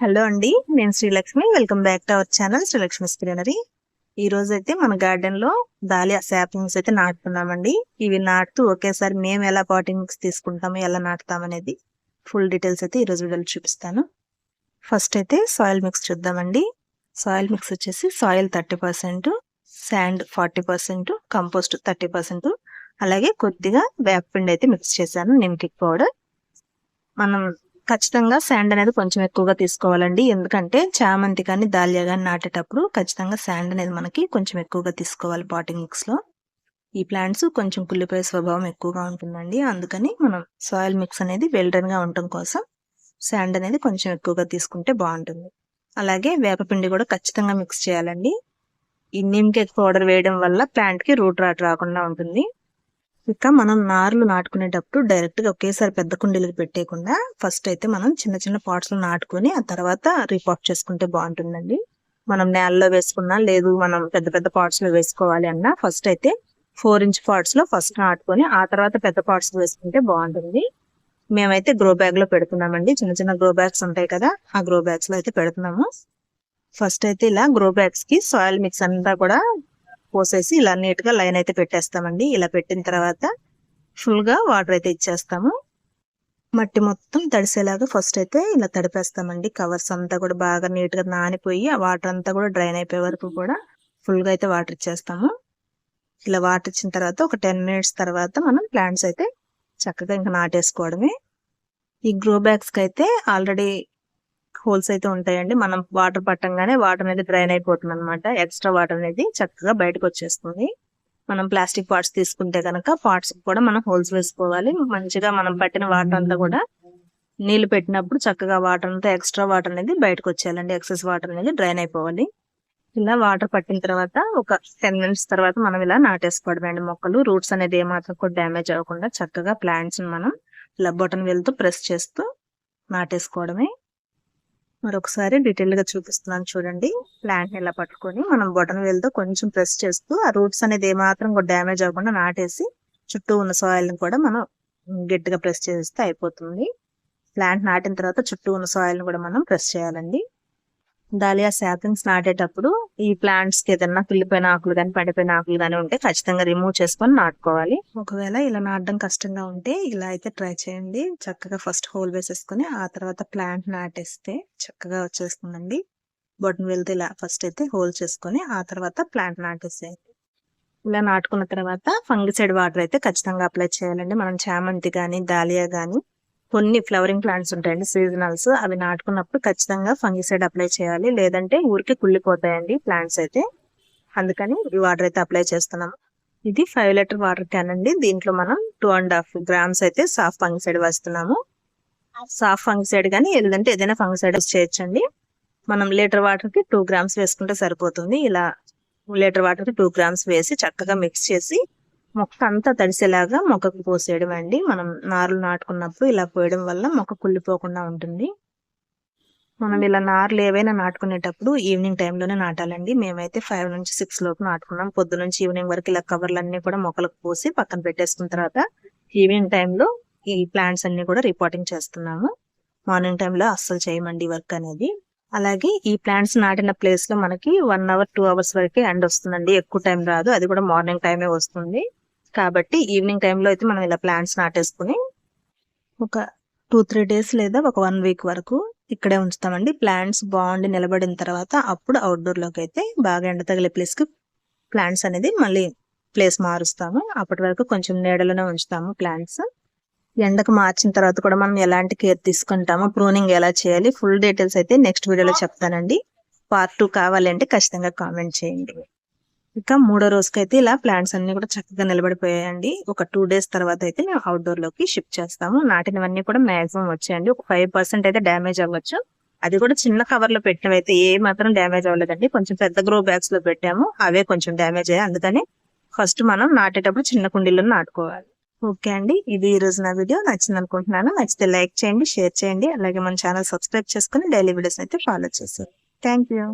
Hello అండి నేను Srilakshmi. Welcome back to our channel Srilakshmi greenery ఈ రోజు అయితే మన గార్డెన్లో దాలియా సాప్లింగ్స్ అయితే నాటుతున్నామండి ఇవి నాటుతూ ఒకేసారి మేము ఎలా పాటింగ్స్ తీసుకుంటాము ఎలా నాటుతాం అనేది ఫుల్ డీటెయిల్స్ అయితే ఈ రోజు వీడియోలో చూపిస్తాను. ఫస్ట్ అయితే సాయిల్ మిక్స్ చూద్దామండి. సాయిల్ మిక్స్ వచ్చేసి soil thirty percent sand forty percent compost thirty percent అలాగే కొద్దిగా వేపపిండి అయితే మిక్స్ చేశాను నిమ్కిక్ పౌడర్. మనం ఖచ్చితంగా శాండ్ అనేది కొంచెం ఎక్కువగా తీసుకోవాలండి. ఎందుకంటే చామంతి కానీ దాలియా కానీ నాటేటప్పుడు ఖచ్చితంగా శాండ్ అనేది మనకి కొంచెం ఎక్కువగా తీసుకోవాలి పాటింగ్ మిక్స్లో ఈ ప్లాంట్స్ కొంచెం కుళ్ళిపోయే స్వభావం ఎక్కువగా ఉంటుందండి. అందుకని మనం సాయిల్ మిక్స్ అనేది వెల్డన్గా ఉండటం కోసం శాండ్ అనేది కొంచెం ఎక్కువగా తీసుకుంటే బాగుంటుంది. అలాగే వేపపిండి కూడా ఖచ్చితంగా మిక్స్ చేయాలండి. ఈ నిమ్కేక్ పౌడర్ వేయడం వల్ల ప్లాంట్కి రూట్ రాట్ రాకుండా ఉంటుంది. ఇక మనం నార్లు నాటుకునేటప్పుడు డైరెక్ట్గా ఒకేసారి పెద్ద కుండీలకు పెట్టేయకుండా ఫస్ట్ అయితే మనం చిన్న చిన్న పాట్స్లో నాటుకొని ఆ తర్వాత రిపోర్ట్ చేసుకుంటే బాగుంటుందండి. మనం నేలలో వేసుకున్నా లేదు మనం పెద్ద పెద్ద పాట్స్లో వేసుకోవాలి అన్నా ఫస్ట్ అయితే ఫోర్ ఇంచ్ పాట్స్లో ఫస్ట్ నాటుకొని ఆ తర్వాత పెద్ద పాట్స్ వేసుకుంటే బాగుంటుంది. మేమైతే గ్రో బ్యాగ్లో పెడుతున్నామండి. చిన్న చిన్న గ్రో బ్యాగ్స్ ఉంటాయి కదా ఆ గ్రో బ్యాగ్స్లో అయితే పెడుతున్నాము. ఫస్ట్ అయితే ఇలా గ్రో బ్యాగ్స్కి సాయిల్ మిక్స్ అంతా కూడా పోసేసి ఇలా నీట్గా లైన్ అయితే పెట్టేస్తామండి. ఇలా పెట్టిన తర్వాత ఫుల్గా వాటర్ అయితే ఇచ్చేస్తాము. మట్టి మొత్తం తడిసేలాగా ఫస్ట్ అయితే ఇలా తడిపేస్తామండి. కవర్స్ అంతా కూడా బాగా నీట్గా నానిపోయి ఆ వాటర్ అంతా కూడా డ్రైన్ అయిపోయే వరకు కూడా ఫుల్గా అయితే వాటర్ ఇచ్చేస్తాము. ఇలా వాటర్ ఇచ్చిన తర్వాత ఒక టెన్ మినిట్స్ తర్వాత మనం ప్లాంట్స్ అయితే చక్కగా ఇంకా నాటేసుకోవడమే. ఈ గ్రో బ్యాగ్స్కి అయితే ఆల్రెడీ హోల్స్ అయితే ఉంటాయండి. మనం వాటర్ పట్టంగానే వాటర్ అనేది డ్రైన్ అయిపోతుంది అనమాట ఎక్స్ట్రా వాటర్ అనేది చక్కగా బయటకు వచ్చేస్తుంది. మనం ప్లాస్టిక్ పార్ట్స్ తీసుకుంటే కనుక పార్ట్స్ కూడా మనం హోల్స్ వేసుకోవాలి. మంచిగా మనం పట్టిన వాటర్ అంతా కూడా నీళ్ళు పెట్టినప్పుడు చక్కగా వాటర్ అంతా ఎక్స్ట్రా వాటర్ అనేది బయటకు వచ్చేయాలండి. ఎక్సెస్ వాటర్ అనేది డ్రైన్ అయిపోవాలి. ఇలా వాటర్ పట్టిన తర్వాత ఒక టెన్ మినిట్స్ తర్వాత మనం ఇలా నాటేసుకోవడమే మొక్కలు రూట్స్ అనేది ఏమాత్రం కూడా డ్యామేజ్ అవ్వకుండా చక్కగా ప్లాంట్స్ మనం ఇలా బొటన్ వెళ్తూ ప్రెస్ చేస్తూ నాటేసుకోవడమే మరొకసారి డీటెయిల్గా చూపిస్తున్నాను చూడండి. ప్లాంట్ ఇలా పట్టుకొని మనం బొటన్ వేలుతో కొంచెం ప్రెస్ చేస్తూ ఆ రూట్స్ అనేది ఏమాత్రం డ్యామేజ్ అవ్వకుండా నాటేసి చుట్టూ ఉన్న సాయిల్ని కూడా మనం గట్టిగా ప్రెస్ చేస్తే అయిపోతుంది. ప్లాంట్ నాటిన తర్వాత చుట్టూ ఉన్న సాయిల్ని కూడా మనం ప్రెస్ చేయాలండి. దాలియా శాపింగ్స్ నాటేటప్పుడు ఈ ప్లాంట్స్కి ఏదన్నా కుళ్ళిపోయిన ఆకులు కానీ పడిపోయిన ఆకులు కానీ ఉంటే ఖచ్చితంగా రిమూవ్ చేసుకొని నాటుకోవాలి. ఒకవేళ ఇలా నాటడం కష్టంగా ఉంటే ఇలా అయితే ట్రై చేయండి. చక్కగా ఫస్ట్ హోల్ వేసేసుకొని ఆ తర్వాత ప్లాంట్ నాటేస్తే చక్కగా వచ్చేస్తుందండి. బొటన్ వెళ్తే ఇలా ఫస్ట్ అయితే హోల్ చేసుకొని ఆ తర్వాత ప్లాంట్ నాటేసేయండి. ఇలా నాటుకున్న తర్వాత ఫంగిసైడ్ వాటర్ అయితే ఖచ్చితంగా అప్లై చేయాలండి. మనం చామంతి కానీ దాలియా కానీ కొన్ని ఫ్లవరింగ్ ప్లాంట్స్ ఉంటాయండి సీజనల్స్. అవి నాటుకున్నప్పుడు ఖచ్చితంగా ఫంగిసైడ్ అప్లై చేయాలి. లేదంటే ఊరికే కుళ్ళిపోతాయండి ప్లాంట్స్ అయితే. అందుకని ఈ వాటర్ అయితే అప్లై చేస్తున్నాము. ఇది ఫైవ్ లీటర్ వాటర్ క్యాన్ అండి. దీంట్లో మనం టూ అండ్ హాఫ్ గ్రామ్స్ అయితే సాఫ్ ఫంగిసైడ్ వేస్తున్నాము. సాఫ్ ఫంగిసైడ్ కానీ లేదంటే ఏదైనా ఫంగిసైడ్ చేయొచ్చండి. మనం లీటర్ వాటర్కి టూ గ్రామ్స్ వేసుకుంటే సరిపోతుంది. ఇలా లీటర్ వాటర్కి టూ గ్రామ్స్ వేసి చక్కగా మిక్స్ చేసి మొక్క అంతా తడిసేలాగా మొక్కకు పోసేయడం అండి మనం నారులు నాటుకున్నప్పుడు ఇలా పోయడం వల్ల మొక్క కుళ్ళిపోకుండా ఉంటుంది. మనం ఇలా నార్లు ఏవైనా నాటుకునేటప్పుడు ఈవినింగ్ టైంలోనే నాటాలండి. మేమైతే ఫైవ్ నుంచి సిక్స్ లోపు నాటుకున్నాం. పొద్దు నుంచి ఈవినింగ్ వరకు ఇలా కవర్లన్నీ కూడా మొక్కలకు పోసి పక్కన పెట్టేసుకున్న తర్వాత ఈవినింగ్ టైంలో ఈ ప్లాంట్స్ అన్ని కూడా రిపోర్టింగ్ చేస్తున్నాము. మార్నింగ్ టైంలో అస్సలు చేయమండి వర్క్ అనేది. అలాగే ఈ ప్లాంట్స్ నాటిన ప్లేస్లో మనకి వన్ అవర్ టూ అవర్స్ వరకే ఎండ్ వస్తుందండి ఎక్కువ టైం రాదు. అది కూడా మార్నింగ్ టైమే వస్తుంది. కాబట్టి ఈవినింగ్ టైంలో అయితే మనం ఇలా ప్లాంట్స్ నాటేసుకుని ఒక టూ త్రీ డేస్ లేదా ఒక వన్ వీక్ వరకు ఇక్కడే ఉంచుతామండి. ప్లాంట్స్ బాగుండి నిలబడిన తర్వాత అప్పుడు అవుట్డోర్లోకి అయితే బాగా ఎండ తగిలే ప్లేస్కి ప్లాంట్స్ అనేది మళ్ళీ ప్లేస్ మారుస్తాము. అప్పటి వరకు కొంచెం నీడలోనే ఉంచుతాము ప్లాంట్స్ ఎండకు మార్చిన తర్వాత కూడా మనం ఎలాంటి కేర్ తీసుకుంటాము ప్రూనింగ్ ఎలా చేయాలి ఫుల్ డీటెయిల్స్ అయితే నెక్స్ట్ వీడియోలో చెప్తానండి. పార్ట్ టూ కావాలంటే ఖచ్చితంగా కామెంట్ చేయండి. ఇంకా మూడో రోజుకైతే ఇలా ప్లాంట్స్ అన్ని కూడా చక్కగా నిలబడిపోయాయండి. ఒక టూ డేస్ తర్వాత అయితే మేము అవుట్డోర్లోకి షిఫ్ట్ చేస్తాము. నాటినవన్నీ కూడా మాక్సిమం వచ్చాయండి. ఒక ఫైవ్ పర్సెంట్ అయితే డ్యామేజ్ అవ్వచ్చు. అది కూడా చిన్న కవర్లో పెట్టినవైతే ఏ మాత్రం డ్యామేజ్ అవ్వలేదండి. కొంచెం పెద్ద గ్రో బ్యాగ్స్లో పెట్టాము. అవే కొంచెం డ్యామేజ్ అయ్యాయి. అందుకని ఫస్ట్ మనం నాటేటప్పుడు చిన్న కుండీలో నాటుకోవాలి. ఓకే అండి. ఇది ఈ రోజు నా వీడియో. నచ్చింది అనుకుంటున్నాను నచ్చితే లైక్ చేయండి షేర్ చేయండి. అలాగే మన ఛానల్ సబ్స్క్రైబ్ చేసుకుని డైలీ వీడియోస్ అయితే ఫాలో చేస్తారు థ్యాంక్ యూ